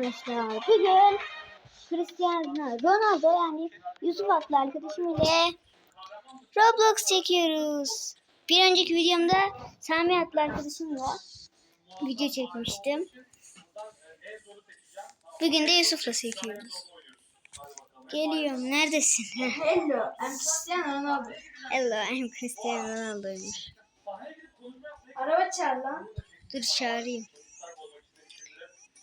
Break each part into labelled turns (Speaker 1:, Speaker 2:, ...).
Speaker 1: arkadaşlar. Bugün Cristiano Ronaldo yani Yusuf adlı arkadaşım ile Roblox çekiyoruz. Bir önceki videomda Sami adlı arkadaşımla video çekmiştim. Bugün de Yusuf'la çekiyoruz. Geliyorum. Neredesin?
Speaker 2: Hello, I'm Cristiano Ronaldo.
Speaker 1: Hello, I'm Cristiano Ronaldo'ymuş.
Speaker 2: Araba çağır lan.
Speaker 1: Dur çağırayım.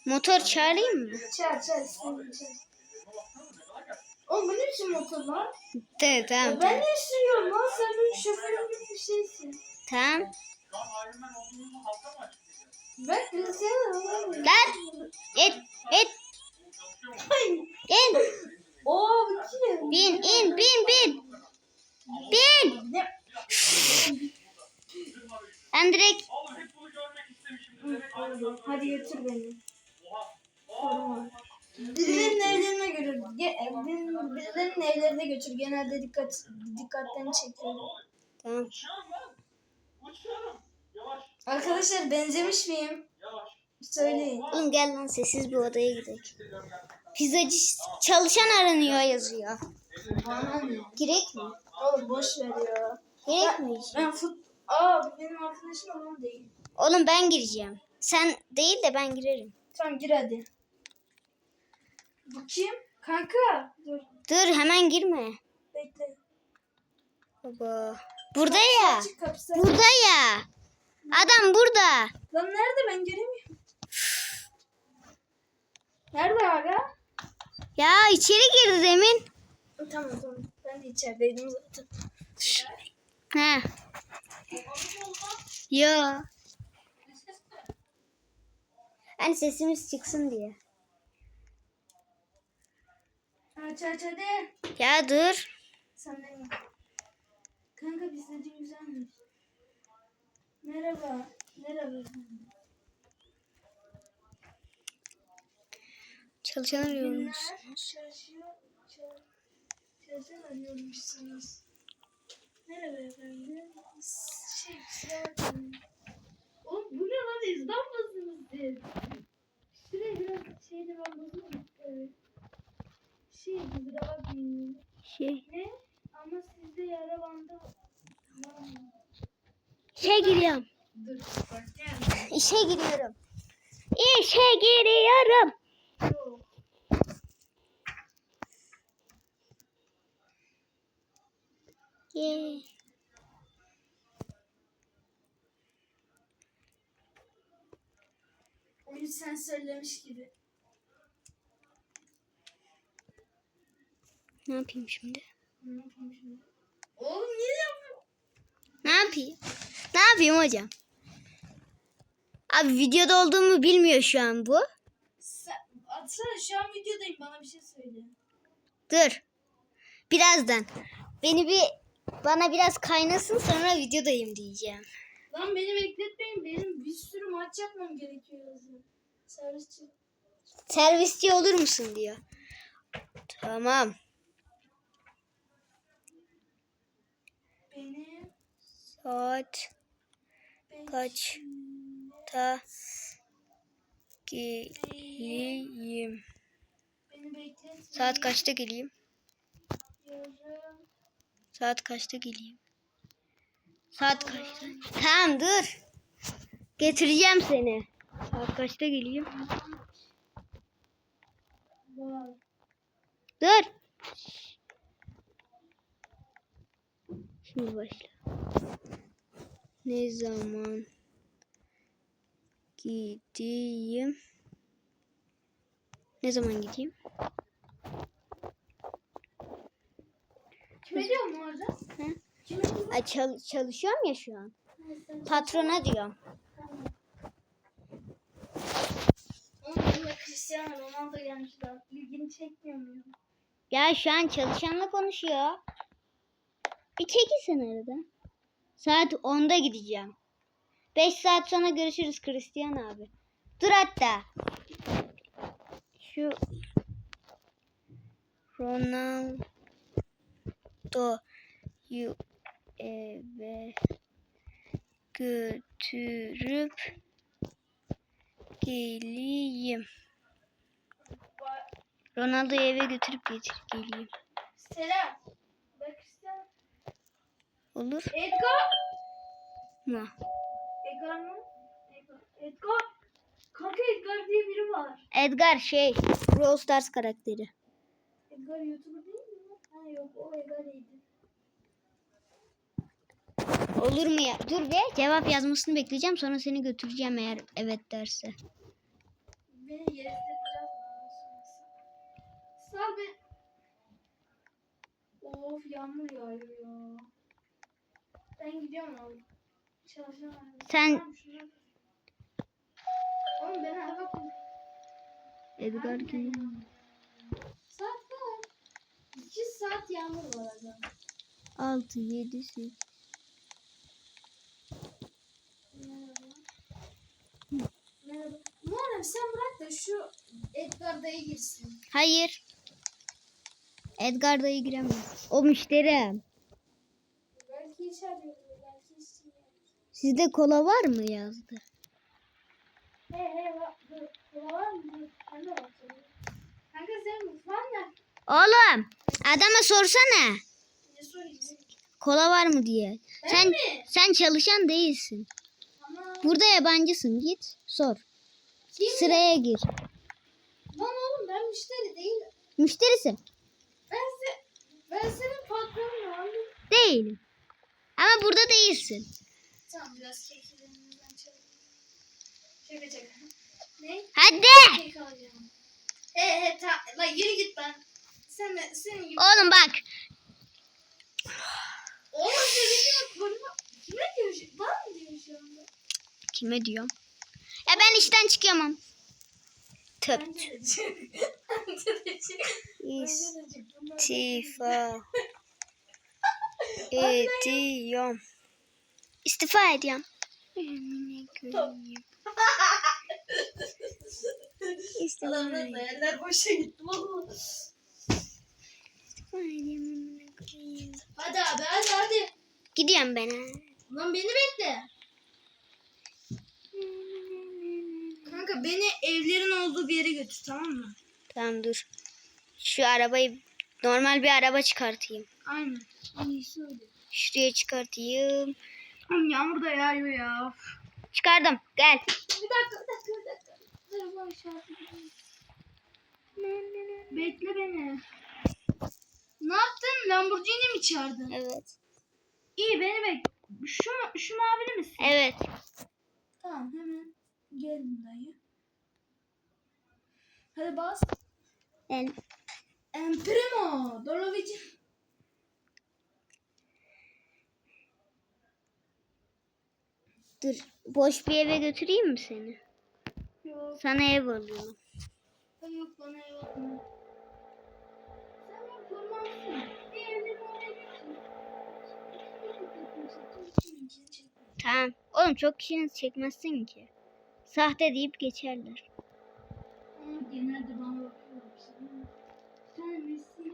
Speaker 1: Motor çağırayım mı?
Speaker 2: Çağır çağır çağır. Oğlum bu ne biçim motor lan?
Speaker 1: Tamam tamam.
Speaker 2: Ya ben de sürüyorum lan sen benim şoförüm gibi bir şeysin.
Speaker 1: Tamam.
Speaker 2: Ben Cristiano Ronaldo.
Speaker 1: Lan! Et! Et! İn!
Speaker 2: Oo kim?
Speaker 1: Bin! in Bin! Bin! Bin! Ben direkt
Speaker 2: Hadi götür beni. Sorma. Birilerinin evlerine götür. Birilerinin evlerine götür. Genelde dikkat dikkatlerini çekiyorum.
Speaker 1: Tamam.
Speaker 2: Arkadaşlar benzemiş miyim? Söyleyin.
Speaker 1: Oğlum gel lan sessiz bir odaya gidelim. Pizzacı çalışan aranıyor yazıyor.
Speaker 2: Bana ne?
Speaker 1: Gerek mi?
Speaker 2: Oğlum boş ver ya.
Speaker 1: Gerek mi?
Speaker 2: Ben fut... Aa benim arkadaşım ama değil.
Speaker 1: Oğlum ben gireceğim. Sen değil de ben girerim.
Speaker 2: Tamam gir hadi. Bu kim? Kanka. Dur
Speaker 1: Dur hemen girme.
Speaker 2: bekle.
Speaker 1: Baba. Burada ya.
Speaker 2: Açık kapısı.
Speaker 1: Burada ya. Adam burada.
Speaker 2: Lan nerede ben göremiyorum. Nerede aga?
Speaker 1: Ya içeri girdi demin.
Speaker 2: Tamam tamam. Ben de içerideydim zaten.
Speaker 1: He. Ya. Hani sesimiz çıksın diye.
Speaker 2: Aç aç hadi.
Speaker 1: Ya dur.
Speaker 2: Gel. Kanka bizlediğin güzelmiş. Merhaba. Merhaba.
Speaker 1: Çalışan arıyormuş.
Speaker 2: Çalışıyor. Çalışan arıyormuşsunuz. Merhaba efendim. Şey, kusura bakmayın. Oğlum bu ne lan? İzlenmezsiniz siz. Şuraya biraz şeyle ben bozulur. Evet. Şey, kusura bakmayın.
Speaker 1: Şey.
Speaker 2: Ne? Ama sizde yara bandı?
Speaker 1: İşe giriyorum.
Speaker 2: Dur.
Speaker 1: İşe giriyorum. İşe giriyorum.
Speaker 2: Yok.
Speaker 1: Ye.
Speaker 2: Oyun sensörlemiş gibi.
Speaker 1: Ne yapayım şimdi?
Speaker 2: Ne yapayım şimdi? Oğlum niye yapıyorsun?
Speaker 1: Ne yapayım? Ne yapayım hocam? Abi videoda olduğumu bilmiyor şu an bu.
Speaker 2: Sen, atsana şu an videodayım bana bir şey söyle.
Speaker 1: Dur. Birazdan. Beni bir bana biraz kaynasın sonra videodayım diyeceğim.
Speaker 2: Lan beni bekletmeyin benim bir sürü maç yapmam gerekiyor. Servisçi.
Speaker 1: Servisçi olur musun diyor. Tamam.
Speaker 2: Beni
Speaker 1: Saat
Speaker 2: bek-
Speaker 1: kaç ta geleyim? Saat kaçta geleyim? Saat kaçta geleyim? Saat kaçta? Tamam dur. Getireceğim seni. Saat kaçta geleyim? Dur. Şimdi başla. Ne zaman gideyim? Ne zaman gideyim?
Speaker 2: Kime diyorum orada?
Speaker 1: Hı? Ay, çal- çalışıyorum ya şu an. Patrona diyorum.
Speaker 2: Cristiano Ronaldo gelmiş daha. İlgini çekmiyor mu?
Speaker 1: Ya şu an çalışanla konuşuyor. Bir çekilsen arada. Saat 10'da gideceğim. 5 saat sonra görüşürüz Christian abi. Dur hatta. Şu Ronaldo'yu eve götürüp geleyim. Ronaldo'yu eve götürüp getir geleyim.
Speaker 2: Selam.
Speaker 1: Olur
Speaker 2: Edgar.
Speaker 1: mu?
Speaker 2: Edgar mı? Edgar. Edgar. Kanka Edgar diye biri var.
Speaker 1: Edgar şey Brawl Stars karakteri.
Speaker 2: Edgar YouTuber değil mi? Ha yok o Edgar iyiydi.
Speaker 1: Olur mu ya? Dur be cevap yazmasını bekleyeceğim sonra seni götüreceğim eğer evet derse.
Speaker 2: Beni yerde biraz Sal be. Of yağmur yağıyor ya. Ben gidiyorum abi. Çalışamam.
Speaker 1: Sen-
Speaker 2: Oğlum eve koy.
Speaker 1: Edgar geliyor.
Speaker 2: Saat kaç? 2 saat yağmur var adam.
Speaker 1: 6 7 8
Speaker 2: Merhaba. Merhaba. Muharrem sen bırak da şu Edgar dayı girsin.
Speaker 1: Hayır. Edgar dayı giremiyor. O müşterim. Sizde kola var mı yazdı?
Speaker 2: He he. Kola var mı? Kanka senin mutfağın ne?
Speaker 1: Oğlum adama sorsana.
Speaker 2: Ne sorayım?
Speaker 1: Kola var mı diye.
Speaker 2: Ben
Speaker 1: Sen
Speaker 2: mi?
Speaker 1: sen çalışan değilsin.
Speaker 2: Tamam.
Speaker 1: Burada yabancısın. Git sor.
Speaker 2: Kim?
Speaker 1: Sıraya gir.
Speaker 2: Lan oğlum ben müşteri değilim.
Speaker 1: Müşterisin.
Speaker 2: Ben, se ben senin patronun abi.
Speaker 1: Değilim. Ama burada değilsin.
Speaker 2: Tamam biraz. Şaka şaka. Ne?
Speaker 1: Hadi.
Speaker 2: He he tamam. Lan yürü git ben. Sen de senin gibi.
Speaker 1: Oğlum bak.
Speaker 2: Oğlum senin koruma. Kime diyor? Bana mı diyor şu anda?
Speaker 1: Kime diyorum? Ya ben işten çıkıyorum. Tıp.
Speaker 2: Bence de çık.
Speaker 1: İstifa ediyorum. İstifa ediyorum. İstifa
Speaker 2: yerler boşa gitti. valla.
Speaker 1: ediyorum.
Speaker 2: Hadi abi hadi hadi.
Speaker 1: Gidiyorum ben.
Speaker 2: Lan beni bekle. Kanka beni evlerin olduğu bir yere götür tamam mı?
Speaker 1: Tamam dur. Şu arabayı normal bir araba çıkartayım.
Speaker 2: Aynen. En iyisi öyle.
Speaker 1: Şuraya çıkartayım.
Speaker 2: Oğlum yağmur da yağıyor ya.
Speaker 1: Çıkardım. Gel.
Speaker 2: Bir dakika bir dakika bir dakika. Dur bu. Bekle beni. Ne yaptın? Lamborghini mi çağırdın?
Speaker 1: Evet.
Speaker 2: İyi beni bekle. Şu, şu mavili misin?
Speaker 1: Evet.
Speaker 2: Tamam hemen geldim dayı. Hadi bas.
Speaker 1: Ben
Speaker 2: En primo. Dolovic.
Speaker 1: Dur. Boş bir eve götüreyim mi seni?
Speaker 2: Yok.
Speaker 1: Sana ev alıyorum.
Speaker 2: Yok bana oraya götür.
Speaker 1: Tamam. Oğlum çok kişinin çekmezsin ki. Sahte deyip geçerler.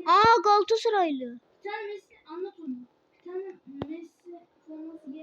Speaker 1: Aa Galatasaraylı.
Speaker 2: bir tane Messi anlat onu. Bir tane Messi forması